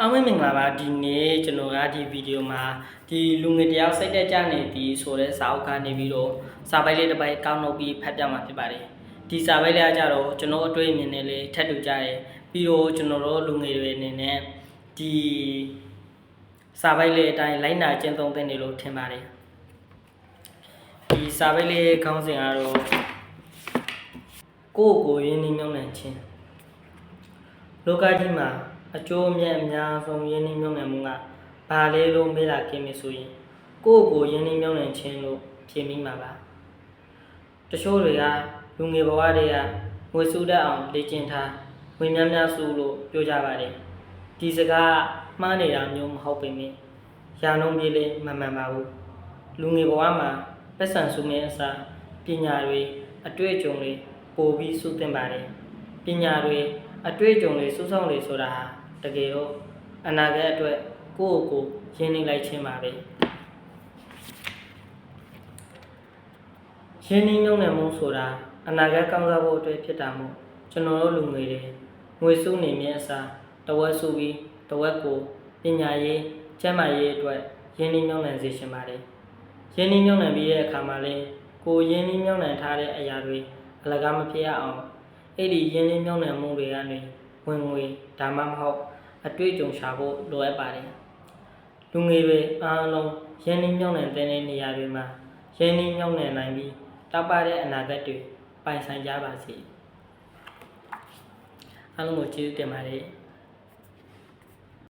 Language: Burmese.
အားလုံးမင်္ဂလာပါဒီနေ့ကျွန်တော်ကဒီဗီဒီယိုမှာဒီလူငယ်တယောက်စိတ်တက်ကြနေသည်ဆိုတဲ့စာအုပ်ကနေပြီးတော့စာပိုက်လေးတစ်ပိုက်ကောက်နှုတ်ပြီးဖတ်ပြမှာဖြစ်ပါတယ်ဒီစာပိုက်လေးကကြတော့ကျွန်တော်အတွေ့အမြင်နဲ့လေးထပ်တူကြတယ်ပြီးတော့ကျွန်တော်တို့လူငယ်တွေအနေနဲ့ဒီစာပိုက်လေးအတိုင်းလိုက်နာကျင့်သုံးသင့်တယ်လို့ထင်ပါတယ်ဒီစာပိုက်လေးခေါင်းစဉ်ကတော့ကိုယ့်ကိုယ်ရင်းနှီးမြှုပ်နှံခြင်းလောကကြီးမှာ အကျိုးအမြတ်အများဆုံးယင်းနှိမ့်မြုံနယ်မှုကဘာလဲလို့မေးလာခင်ပြီဆိုရင်ကိုယ့်ကိုယ်ယင်းနှိမ့်မြုံနယ်ခြင်းလို့ဖြေမိမှာပါတချို့တွေကလူငယ်ဘဝတွေကငွေစုတတ်အောင်လေ့ကျင့်ထားငွေများများစုလို့ပြောကြပါတယ်ဒီစကားမှားနေတာမျိုးမဟုတ်ပေမယ့်ရာနှုန်းပြေးလဲမမှန်ပါဘူးလူငယ်ဘဝမှာပတ်စံစုမဲ့အစားပညာတွေအတွေ့အကြုံတွေပို့ပြီးစုသင်ပါတယ်ပညာတွေအတွေ့အကြုံတွေစူးစောင်းတွေဆိုတာဟာ တကယ်တော့အနာဂတ်အတွက်ကိုယ့်ကိုယ်ကိုရင်းနှီးလိုက်ခြင်းပါပဲရင်းနှီးနှုံနယ်မှုဆိုတာအနာဂတ်ကောင်းစားဖို့အတွက်ဖြစ်တာမို့ကျွန်တော်တို့လူငယ်တွေငွေစုနေမြဲအစားတဝက်စုပြီးတဝက်ကိုပညာရေးကျန်းမာရေးအတွက်ရင်းနှီးမြှုပ်နှံစေချင်ပါတယ်ရင်းနှီးမြှုပ်နှံပြီးတဲ့အခါမှာလဲကိုယ်ရင်းနှီးမြှုပ်နှံထားတဲ့အရာတွေအလကားမဖြစ်ရအောင်အဲ့ဒီရင်းနှီးမြှုပ်နှံမှုတွေကနေ ဝင်ငွေဒါမှမဟုတ်အတွေ့အကြုံရှာဖို့လိုအပ်ပါတယ်လူငယ်တွေအားလုံးရင်းနှီးမြှုပ်နှံတဲ့နေရာတွေမှာရင်းနှီးမြှုပ်နှံနိုင်ပြီးတောက်ပတဲ့အနာဂတ်တွေပိုင်ဆိုင်ကြပါစေအားလုံးကိုကျေးဇူးတင်ပါတယ်